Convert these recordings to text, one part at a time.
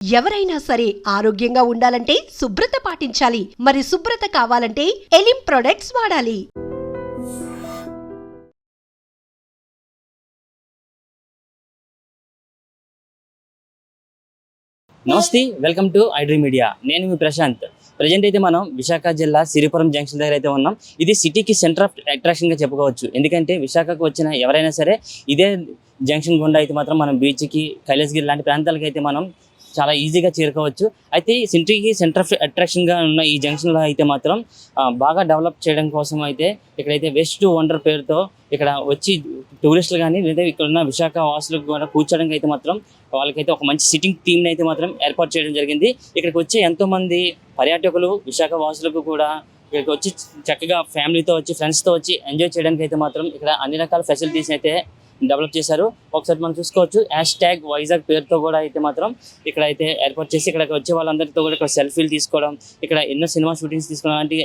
ఎవరైనా సరే ఆరోగ్యంగా ఉండాలంటే శుభ్రత పాటించాలి. మరి శుభ్రత కావాలంటే ఎలిం ప్రొడక్ట్స్ వాడాలి. నమస్తే వెల్కమ్ టు ఐడ్రీ మీడియా. నేను మీ ప్రశాంత్. ప్రజెంట్ అయితే మనం విశాఖ జిల్లా సిరిపురం జంక్షన్ దగ్గర అయితే ఉన్నాం. ఇది సిటీకి సెంటర్ ఆఫ్ అట్రాక్షన్గా చెప్పుకోవచ్చు. ఎందుకంటే విశాఖకు వచ్చిన ఎవరైనా సరే ఇదే జంక్షన్ గుండా అయితే మాత్రం మనం బీచ్కి కైలాసగిరి లాంటి ప్రాంతాలకు అయితే మనం చాలా ఈజీగా చేరుకోవచ్చు. అయితే ఈ సిటీకి సెంటర్ ఆఫ్ అట్రాక్షన్గా ఉన్న ఈ జంక్షన్లో అయితే మాత్రం బాగా డెవలప్ చేయడం కోసం అయితే ఇక్కడైతే వెస్ట్ టు వండర్ పేరుతో ఇక్కడ వచ్చి టూరిస్టులు కానీ లేదా ఇక్కడ ఉన్న విశాఖ వాసులకు కూడా కూర్చోడానికి అయితే మాత్రం వాళ్ళకైతే ఒక మంచి సిట్టింగ్ టీమ్ అయితే మాత్రం ఏర్పాటు చేయడం జరిగింది. ఇక్కడికి వచ్చే ఎంతోమంది పర్యాటకులు విశాఖ వాసులకు కూడా ఇక్కడికి వచ్చి చక్కగా ఫ్యామిలీతో వచ్చి ఫ్రెండ్స్తో వచ్చి ఎంజాయ్ చేయడానికి అయితే మాత్రం ఇక్కడ అన్ని రకాల ఫెసిలిటీస్ అయితే డెవలప్ చేశారు. ఒకసారి మనం చూసుకోవచ్చు హ్యాష్ ట్యాగ్ వైజాగ్ పేరుతో కూడా అయితే మాత్రం ఇక్కడ అయితే ఏర్పాటు చేసి ఇక్కడ వచ్చే వాళ్ళందరితో కూడా ఇక్కడ సెల్ఫీలు తీసుకోవడం ఇక్కడ ఎన్నో సినిమా షూటింగ్స్ తీసుకోవడం లాంటి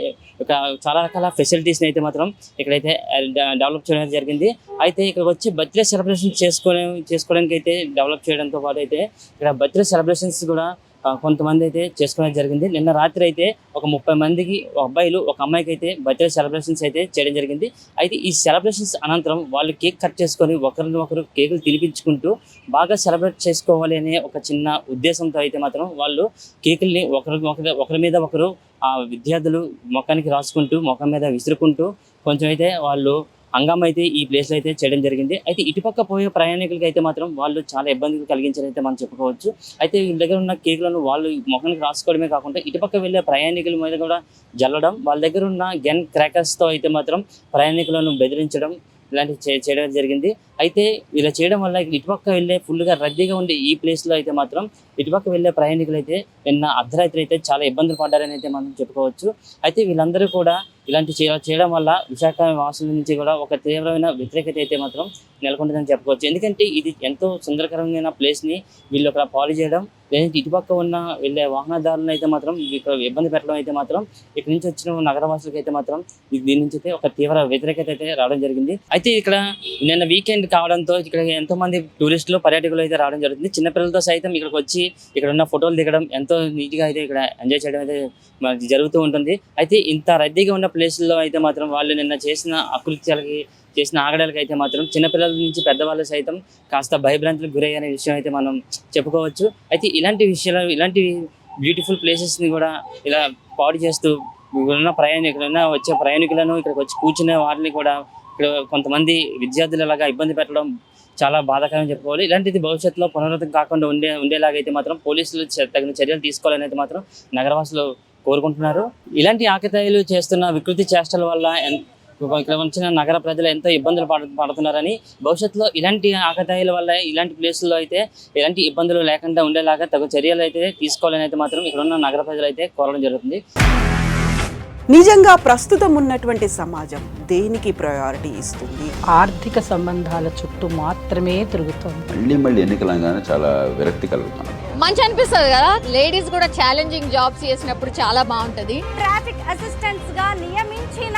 ఒక చాలా రకాల ఫెసిలిటీస్ని అయితే మాత్రం ఇక్కడైతే డెవలప్ చేయడం జరిగింది. అయితే ఇక్కడ వచ్చి బర్త్డే సెలబ్రేషన్ చేసుకోవడం చేసుకోవడానికి అయితే డెవలప్ చేయడంతో పాటు అయితే ఇక్కడ బర్త్డే సెలబ్రేషన్స్ కూడా కొంతమంది అయితే చేసుకోవడం జరిగింది. నిన్న రాత్రి అయితే ఒక ముప్పై మందికి ఒక అబ్బాయిలు ఒక అమ్మాయికి అయితే బర్త్డే సెలబ్రేషన్స్ అయితే చేయడం జరిగింది. అయితే ఈ సెలబ్రేషన్స్ అనంతరం వాళ్ళు కేక్ కట్ చేసుకొని ఒకరిని ఒకరు కేకులు తినిపించుకుంటూ బాగా సెలబ్రేట్ చేసుకోవాలి అనే ఒక చిన్న ఉద్దేశంతో అయితే మాత్రం వాళ్ళు కేకుల్ని ఒకరి ఒకరి ఒకరి మీద ఒకరు ఆ విద్యార్థులు ముఖానికి రాసుకుంటూ ముఖం మీద విసురుకుంటూ కొంచెం అయితే వాళ్ళు హంగామా అయితే ఈ ప్లేస్లో అయితే చేయడం జరిగింది. అయితే ఇటుపక్క పోయే ప్రయాణికులకి అయితే మాత్రం వాళ్ళు చాలా ఇబ్బందులు కలిగించారైతే మనం చెప్పుకోవచ్చు. అయితే వీళ్ళ దగ్గర ఉన్న కేకులను వాళ్ళు ముఖానికి రాసుకోవడమే కాకుండా ఇటుపక్క వెళ్ళే ప్రయాణికుల మీద కూడా జల్లడం వాళ్ళ దగ్గర ఉన్న గన్ క్రాకర్స్తో అయితే మాత్రం ప్రయాణికులను బెదిరించడం ఇలాంటివి చే- చేయడం జరిగింది. అయితే ఇలా చేయడం వల్ల ఇటుపక్క వెళ్ళే ఫుల్గా రద్దీగా ఉండే ఈ ప్లేస్లో అయితే మాత్రం ఇటుపక్క వెళ్ళే ప్రయాణికులు అయితే నిన్న అర్ధరాత్రి అయితే చాలా ఇబ్బందులు పడ్డారని అయితే మనం చెప్పుకోవచ్చు. అయితే వీళ్ళందరూ కూడా ఇలాంటి చేయడం వల్ల విశాఖ వాసుల నుంచి కూడా ఒక తీవ్రమైన వ్యతిరేకత అయితే మాత్రం నెలకొంటుందని చెప్పుకోవచ్చు. ఎందుకంటే ఇది ఎంతో సుందరకరమైన ప్లేస్ని వీళ్ళు అక్కడ పాలు చేయడం లేదంటే ఇటుపక్క ఉన్న వెళ్ళే వాహనదారులను అయితే మాత్రం ఇక్కడ ఇబ్బంది పెట్టడం అయితే మాత్రం ఇక్కడ నుంచి వచ్చిన నగరవాసులకు అయితే మాత్రం దీని నుంచి అయితే ఒక తీవ్ర వ్యతిరేకత అయితే రావడం జరిగింది. అయితే ఇక్కడ నిన్న వీకెండ్ కావడంతో ఇక్కడ ఎంతో మంది టూరిస్టులు పర్యాటకులు అయితే రావడం జరుగుతుంది. చిన్నపిల్లలతో సైతం ఇక్కడికి వచ్చి ఇక్కడ ఉన్న ఫోటోలు దిగడం ఎంతో నీట్గా అయితే ఇక్కడ ఎంజాయ్ చేయడం అయితే మనకి జరుగుతూ ఉంటుంది. అయితే ఇంత రద్దీగా ఉన్న ప్లేసుల్లో అయితే మాత్రం వాళ్ళు నిన్న చేసిన అకృత్యాలకి చేసిన ఆగడాలకి అయితే మాత్రం చిన్నపిల్లల నుంచి పెద్దవాళ్ళు సైతం కాస్త భయభ్రాంతులకు గురయ్యనే విషయం అయితే మనం చెప్పుకోవచ్చు. అయితే ఇలాంటి విషయాలు ఇలాంటి బ్యూటిఫుల్ ప్లేసెస్ని కూడా ఇలా పాడు చేస్తూ ఉన్న ప్రయాణికులు ఉన్న వచ్చే ప్రయాణికులను ఇక్కడికి వచ్చి కూర్చునే వారిని కూడా ఇక్కడ కొంతమంది విద్యార్థులు ఇలాగా ఇబ్బంది పెట్టడం చాలా బాధాకరం చెప్పుకోవాలి. ఇలాంటిది భవిష్యత్తులో పునరుద్ధం కాకుండా ఉండే ఉండేలాగైతే మాత్రం పోలీసులు తగిన చర్యలు తీసుకోవాలని అయితే మాత్రం నగరవాసులు కోరుకుంటున్నారు. ఇలాంటి ఆకతాయిలు చేస్తున్న వికృతి చేష్టల వల్ల ఇక్కడ వచ్చిన నగర ప్రజలు ఎంతో ఇబ్బందులు పడ పడుతున్నారని భవిష్యత్తులో ఇలాంటి ఆకతాయిల వల్ల ఇలాంటి ప్లేసుల్లో అయితే ఎలాంటి ఇబ్బందులు లేకుండా ఉండేలాగా తగు చర్యలు అయితే తీసుకోవాలని అయితే మాత్రం ఇక్కడ ఉన్న నగర ప్రజలు అయితే కోరడం జరుగుతుంది. నిజంగా ప్రస్తుతం ఉన్నటువంటి సమాజం దేనికి ప్రయారిటీ ఇస్తుంది? ఆర్థిక సంబంధాల చుట్టూ మాత్రమే తిరుగుతోంది. మళ్ళీ మళ్ళీ ఎన్నికలంగానే చాలా విరక్తి కలుగుతాను మంచి అనిపిస్తుంది కదా? లేడీస్ కూడా ఛాలెంజింగ్ జాబ్స్ చేసినప్పుడు చాలా బాగుంటది. ట్రాఫిక్ అసిస్టెంట్స్గా నియమించిన